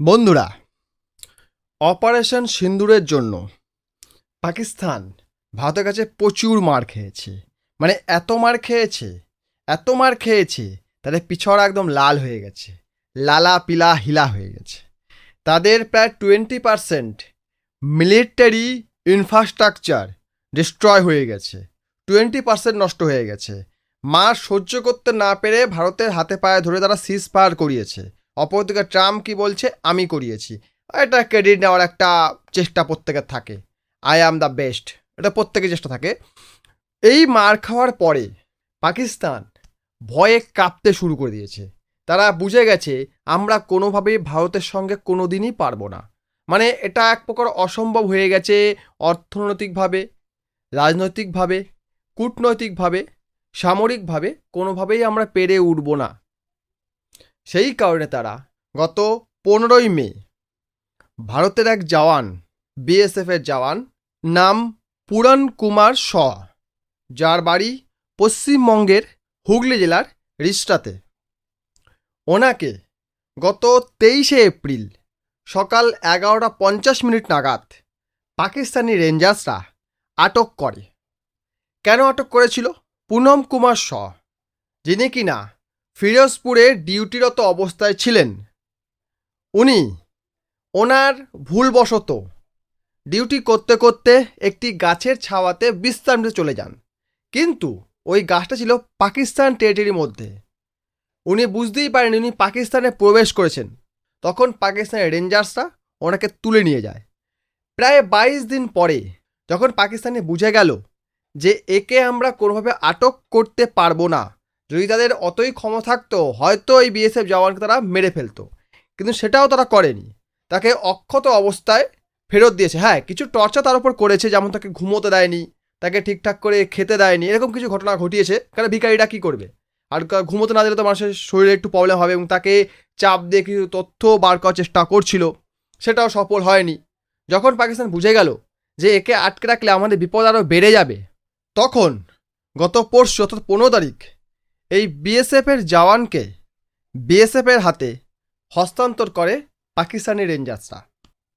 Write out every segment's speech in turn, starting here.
বন্ধুরা, অপারেশন সিন্দুরের জন্য পাকিস্তান ভারতের কাছে প্রচুর মার খেয়েছে। মানে এত মার খেয়েছে, এত মার খেয়েছে, তাদের পিছড়া একদম লাল হয়ে গেছে, লালা পিলা হিলা হয়ে গেছে। তাদের প্রায় twenty percent military infrastructure destroy হয়ে গেছে, টোয়েন্টি পার্সেন্ট নষ্ট হয়ে গেছে। মার সহ্য করতে না পেরে ভারতের হাতে পায়ে ধরে তারা সিজ ফায়ার করিয়েছে। অপরদিকে ট্রাম্প কি বলছে? আমি করিয়েছি। এটা ক্রেডিট নেওয়ার একটা চেষ্টা প্রত্যেকের থাকে। আই অ্যাম দ্য বেস্ট এটা প্রত্যেকের চেষ্টা থাকে। এই মার খাওয়ার পরে পাকিস্তান ভয়ে কাঁপতে শুরু করে দিয়েছে। তারা বুঝে গেছে, আমরা কোনোভাবেই ভারতের সঙ্গে কোনো দিনই পারব না। মানে এটা এক প্রকার অসম্ভব হয়ে গেছে অর্থনৈতিকভাবে, রাজনৈতিকভাবে, কূটনৈতিকভাবে, সামরিকভাবে, কোনোভাবেই আমরা পেরে উঠব না। সেই কারণে তারা গত পনেরোই মে ভারতের এক জওয়ান বিএসএফের জওয়ান নাম পুরন কুমার শ, যার বাড়ি পশ্চিমবঙ্গের হুগলি জেলার রিস্টাতে ওনাকে গত তেইশে এপ্রিল সকাল এগারোটা পঞ্চাশ মিনিট নাগাদ পাকিস্তানি রেঞ্জার্সরা আটক করে। কেন আটক করেছিল? পুনম কুমার শ, যিনি কিনা ফিরোজপুরে ডিউটিরত অবস্থায় ছিলেন। উনি ওনার ভুলবশত ডিউটি করতে করতে একটি গাছের ছাওয়াতে বিশ্রাম নিতে চলে যান। কিন্তু ওই গাছটা ছিল পাকিস্তান টেরিটরির মধ্যে। উনি বুঝতেই পারেন উনি পাকিস্তানে প্রবেশ করেছেন। তখন পাকিস্তানের রেঞ্জার্সরা ওনাকে তুলে নিয়ে যায়। প্রায় বাইশ দিন পরে যখন পাকিস্তানে বুঝে গেল যে একে আমরা কোনোভাবে আটক করতে পারব না যদি তাদের অতই ক্ষমতা থাকতো, হয়তো এই বিএসএফ জওয়ানকে তারা মেরে ফেলতো। কিন্তু সেটাও তারা করেনি। তাকে অক্ষত অবস্থায় ফেরত দিয়েছে। হ্যাঁ কিছু টর্চা তার উপর করেছে, যেমন তাকে ঘুমোতে দেয়নি, তাকে ঠিকঠাক করে খেতে দেয়নি, এরকম কিছু ঘটনা ঘটিয়েছে। কারণ ভিকারিটা কী করবে? আর ঘুমোতে না দিলে তো মানুষের শরীরে একটু প্রবলেম হবে এবং তাকে চাপ দিয়ে কিছু তথ্য বার করার চেষ্টা করছিল। সেটাও সফল হয়নি। যখন পাকিস্তান বুঝে গেল যে একে আটকে রাখলে আমাদের বিপদ আরও বেড়ে যাবে, তখন গত পরশু, অর্থাৎ পনেরো তারিখ এই বিএসএফের জওয়ানকে বিএসএফের হাতে হস্তান্তর করে পাকিস্তানি রেঞ্জার্সরা।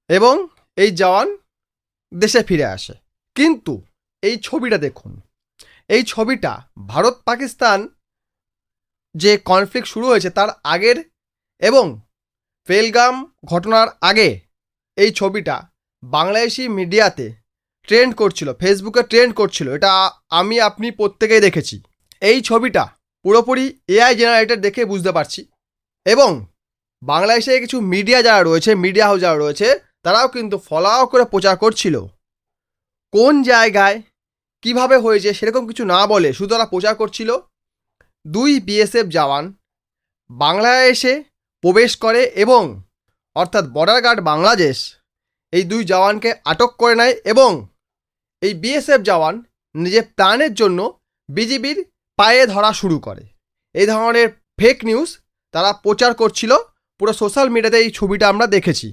এবং এই জওয়ান দেশে ফিরে আসে। কিন্তু এই ছবিটা দেখুন। এই ছবিটা ভারত পাকিস্তান যে কনফ্লিক্ট শুরু হয়েছে তার আগের এবং ফেলগাম ঘটনার আগে এই ছবিটা বাংলাদেশি মিডিয়াতে ট্রেন্ড করছিল ফেসবুকে ট্রেন্ড করছিল। এটা আমি, আপনি প্রত্যেকেই দেখেছি। এই ছবিটা পুরোপুরি এআই জেনারেটর দেখে বুঝতে পারছি। এবং বাংলাদেশে কিছু মিডিয়া যারা রয়েছে, মিডিয়া হাউস যারা রয়েছে, তারাও কিন্তু ফলাও করে প্রচার করছিল। কোন জায়গায় কীভাবে হয়েছে সেরকম কিছু না বলে শুধু তারা প্রচার করছিল। দুই বিএসএফ জওয়ান বাংলাদেশে প্রবেশ করে এবং অর্থাৎ বর্ডার গার্ড বাংলাদেশ এই দুই জওয়ানকে আটক করে নেয় এবং এই বিএসএফ জওয়ান নিজের প্রাণের জন্য বিজিবির পায়ে ধরা শুরু করে। এই ধরনের ফেক নিউজ তারা প্রচার করছিল, পুরো সোশ্যাল মিডিয়াতে এই ছবিটা আমরা দেখেছি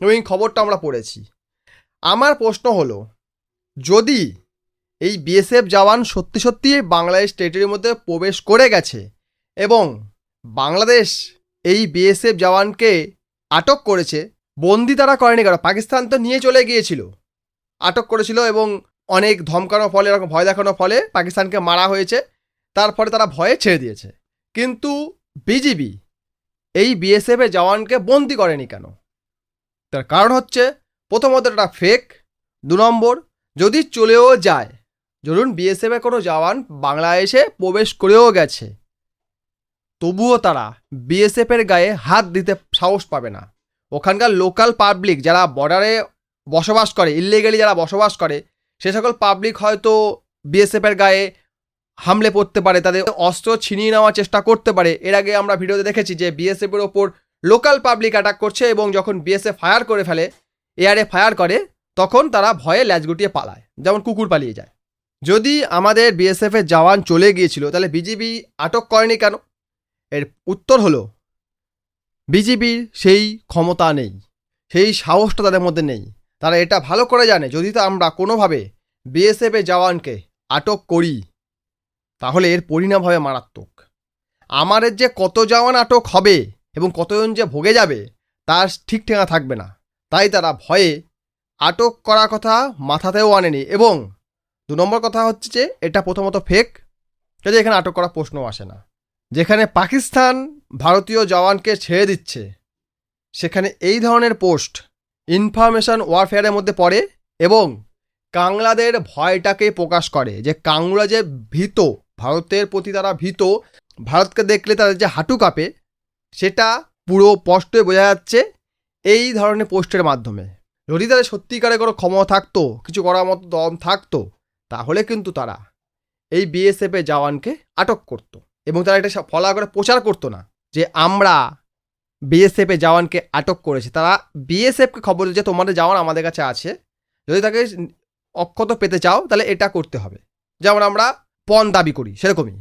এবং এই খবরটা আমরা পড়েছি। আমার প্রশ্ন হলো, যদি এই বিএসএফ জওয়ান সত্যি সত্যি বাংলাদেশ টেরিটরির মধ্যে প্রবেশ করে গেছে এবং বাংলাদেশ এই বিএসএফ জওয়ানকে আটক করেছে, বন্দি তারা করেনি কারণ পাকিস্তান তো নিয়ে চলে গিয়েছিল, আটক করেছিল এবং অনেক ধমকানোর ফলে, এরকম ভয় দেখানোর ফলে পাকিস্তানকে মারা হয়েছে। তারপরে তারা ভয়ে ছেড়ে দিয়েছে। কিন্তু বিজিবি এই বিএসএফ এর জওয়ানকে বন্দি করেনি কেন? তার কারণ হচ্ছে, প্রথমত এটা ফেক দু নম্বর, যদি চলেও যায়, ধরুন বিএসএফ কোনো জওয়ান বাংলাদেশে প্রবেশ করেও গেছে, তবুও তারা বিএসএফ এর গায়ে হাত দিতে সাহস পাবে না। ওখানকার লোকাল পাবলিক যারা বর্ডারে বসবাস করে ইলিগালি যারা বসবাস করে, সে সকল পাবলিক হয়তো বিএসএফ এর গায়ে হামলে পড়তে পারে, তাদের অস্ত্র ছিনিয়ে নেওয়ার চেষ্টা করতে পারে। এর আগে আমরা ভিডিওতে দেখেছি যে বিএসএফ এর ওপর লোকাল পাবলিক অ্যাটাক করছে এবং যখন বিএসএফ ফায়ার করে ফেলে এয়ারে ফায়ার করে, তখন তারা ভয়ে ল্যাজ গুটিয়ে পালায়, যেমন কুকুর পালিয়ে যায়। যদি আমাদের বিএসএফ এর জওয়ান চলে গিয়েছিল, তাহলে বিজিবি আটক করেনি কেন? এর উত্তর হলো বিজিবির সেই ক্ষমতা নেই, সেই সাহসটা তাদের মধ্যে নেই। তারা এটা ভালো করে জানে, যদি তো আমরা কোনোভাবে বিএসএফ এর জওয়ানকে আটক করি তাহলে এর পরিণাম হবে মারাত্মক। আমাদের যে কত জওয়ান আটক হবে এবং কতজন যে ভোগে যাবে, তার ঠিক ঠিকানা থাকবে না। তাই তারা ভয়ে আটক করার কথা মাথাতেও আনেনি এবং দু নম্বর কথা হচ্ছে যে, এটা প্রথমত ফেক কাজে এখানে আটক করার প্রশ্নও আসে না। যেখানে পাকিস্তান ভারতীয় জওয়ানকে ছেড়ে দিচ্ছে, সেখানে এই ধরনের পোস্ট ইনফরমেশন ওয়ারফেয়ারের মধ্যে পড়ে এবং কাংলাদের ভয়টাকে প্রকাশ করে যে কাংলা যে ভীত ভারতের প্রতি তারা ভীত, ভারতকে দেখলে তাদের যে হাঁটু কাঁপে, সেটা পুরো স্পষ্টই বোঝা যাচ্ছে এই ধরনের পোস্টের মাধ্যমে। যদি তাদের সত্যিকারে কোনো ক্ষমতা থাকতো, কিছু করার মতো দম থাকতো, তাহলে কিন্তু তারা এই বিএসএফের জওয়ানকে আটক করতো এবং তারা এটা ফলা করে প্রচার করতো না যে আমরা বিএসএফের জওয়ানকে আটক করেছি। তারা বিএসএফকে খবর যে তোমাদের জওয়ান আমাদের কাছে আছে। যদি তাকে অক্ষত পেতে চাও, তাহলে এটা করতে হবে। যেমন আমরা পণ দাবি করি, সেরকমই।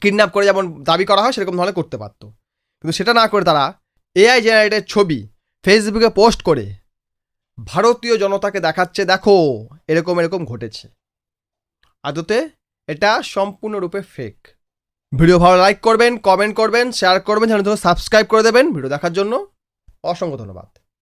কিডন্যাপ করে যেমন দাবি করা হয়, সেরকম ধরনের করতে পারতো। কিন্তু সেটা না করে তারা এআই জেনারেটেড ছবি ফেসবুকে পোস্ট করে ভারতীয় জনতাকে দেখাচ্ছে, দেখো, এরকম এরকম ঘটেছে। আদতে এটা সম্পূর্ণরূপে ফেক ভিডিও ভালো লাইক করবেন কমেন্ট করবেন শেয়ার করবেন চ্যানেল সাবস্ক্রাইব করে দেবেন। ভিডিও দেখার জন্য অসংখ্য ধন্যবাদ।